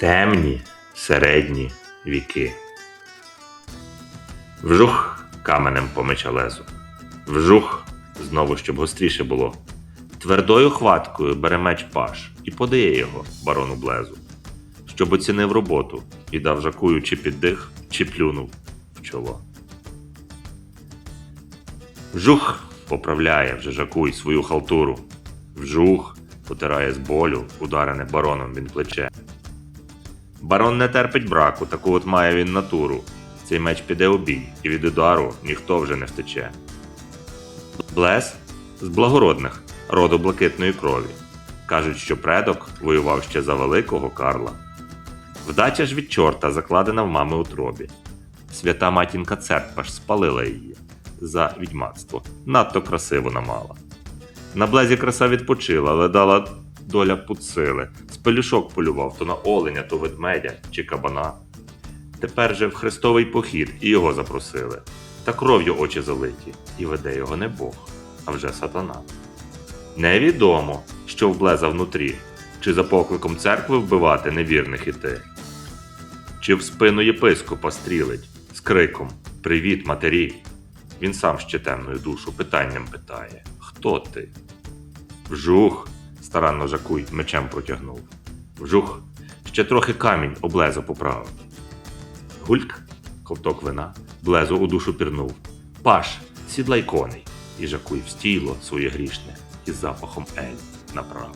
Темні середні віки. Вжух каменем по мечалезу. Вжух знову, щоб гостріше було. Твердою хваткою бере меч паш і подає його барону Блезу, щоб оцінив роботу і дав жакую чи під дих, чи плюнув в чоло. Вжух поправляє вже жакуй свою халтуру. Вжух потирає з болю, ударене бароном він плече. Барон не терпить браку, таку от має він натуру. Цей меч піде у бій, і від удару ніхто вже не втече. Блес з благородних, роду блакитної крові. Кажуть, що предок воював ще за великого Карла. Вдача ж від чорта закладена в мами утробі. Свята матінка церква ж спалила її за відьмацтво. Надто красиво намала. На блезі краса відпочила, але дала доля пуцили. З пелюшок полював то на оленя, то ведмедя чи кабана. Тепер же в хрестовий похід і його запросили. Та кров'ю очі залиті, і веде його не Бог, а вже сатана. Невідомо, що в блеза внутрі, чи за покликом церкви вбивати невірних іти, чи в спину єпископа стрілить з криком Привіт, матері! Він сам ще темною душу питанням питає Хто ти? Вжух, старанно жакуй мечем протягнув. Вжух, ще трохи камінь облезо поправив. Гульк, ковток вина, блезо у душу пірнув. Паш, сідлай коней, і жакуй в стіло своє грішне із запахом ель направ.